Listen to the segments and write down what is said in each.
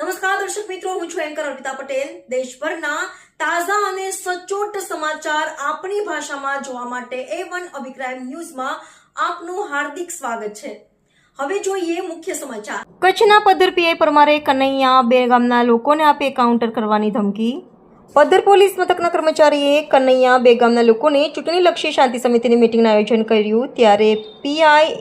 નમસ્કાર, દર્શક મિત્રો, હું છું એન્કર અર્પિતા પટેલ. દેશભરના તાજા અને સચોટ સમાચાર આપણી ભાષામાં જોવા માટે એ વન અભિપ્રાય ન્યૂઝમાં આપનું હાર્દિક સ્વાગત છે. હવે જોઈએ મુખ્ય સમાચાર. કચ્છના પદ્ધર પીઆઈ પરમારે કનૈયા બે ગામના લોકોને આપે કાઉન્ટર કરવાની ધમકી. પદ્ધર પોલીસ મથકના કર્મચારીએ કનૈયા બે ગામના લોકોને ચૂંટણીલક્ષી શાંતિ સમિતિની મિટિંગનું આયોજન કર્યું. ત્યારે પીઆઈ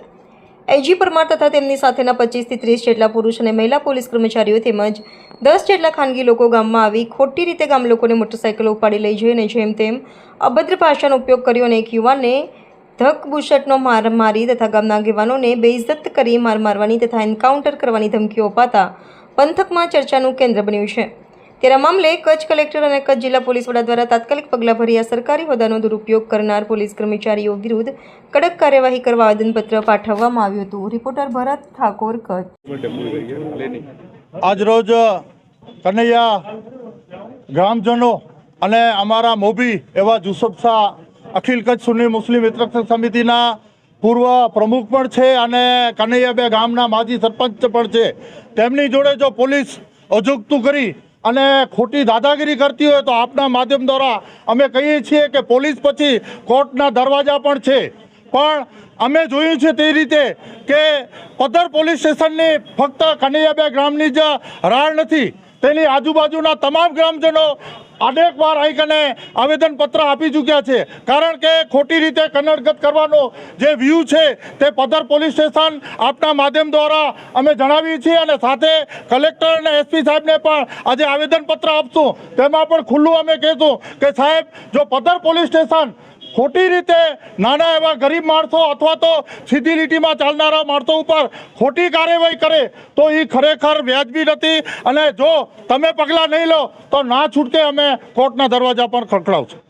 એજી પરમાર તથા તેમની સાથેના પચીસથી ત્રીસ જેટલા પુરુષ અને મહિલા પોલીસ કર્મચારીઓ તેમજ દસ જેટલા ખાનગી લોકો ગામમાં આવી ખોટી રીતે ગામ લોકોને મોટરસાઇકલો ઉપાડી લઈ જઈને જેમ તેમ અભદ્ર ભાષાનો ઉપયોગ કર્યો અને એક યુવાનને ધકબુશટનો માર મારી તથા ગામના આગેવાનોને બેઇજ્જત કરી માર મારવાની તથા એન્કાઉન્ટર કરવાની ધમકીઓ અપાતા પંથકમાં ચર્ચાનું કેન્દ્ર બન્યું છે. આ મામલે કચ્છ કલેક્ટર અને કચ્છ જિલ્લા પોલીસ વડા દ્વારા તાત્કાલિક પગલાં ભરી આ સરકારી હોદ્દાનો દુરુપયોગ કરનાર પોલીસ કર્મચારીઓ વિરુદ્ધ કડક કાર્યવાહી કરવા આવેદનપત્ર પાઠવવામાં આવ્યું હતું. રિપોર્ટર ભરત ઠાકોર, કચ્છ. આજરોજ કનૈયા ગ્રામજનો અને અમારા મોભી એવા જુસફ શાહ, અખિલ કચ્છ સુન્ની મુસ્લિમ વિતરક સમિતિના પૂર્વ પ્રમુખ પણ છે અને કનૈયાબે ગામના માજી સરપંચ પણ છે. તેમની જોડે જો પોલીસ અજુગતું કરી અને ખોટી દાદાગીરી કરતી હોય તો આપના માધ્યમ દ્વારા અમે કહીએ છીએ કે પોલીસ પછી કોર્ટના દરવાજા પણ છે. પણ અમે જોયું છે તે રીતે કે પદ્ધર પોલીસ સ્ટેશનની ફક્ત કનૈયાબે ગ્રામની જ રાળ નથી, તેની આજુબાજુના તમામ ગ્રામજનો અનેક વાર અહીં કને આવેદનપત્ર આપી ચૂક્યા છે. કારણ કે ખોટી રીતે કન્નડગત કરવાનો જે વ્યૂ છે તે પદર પોલીસ સ્ટેશન આપના માધ્યમ દ્વારા અમે જણાવીએ છીએ અને સાથે કલેક્ટર અને એસપી સાહેબને પણ આજે આવેદનપત્ર આપશું. તેમાં પણ ખુલ્લું અમે કહેશું કે સાહેબ, જો પદર પોલીસ સ્ટેશન ખોટી રીતે નાના એવા ગરીબ માણસો અથવા તો સીધી લીટીમાં ચાલનારા માણસો ઉપર ખોટી કાર્યવાહી કરે, તો એ ખરેખર વ્યાજબી નથી. અને જો તમે પગલાં નહીં લો, તો ના છૂટકે અમે કોર્ટના દરવાજા પર ખખડાવશું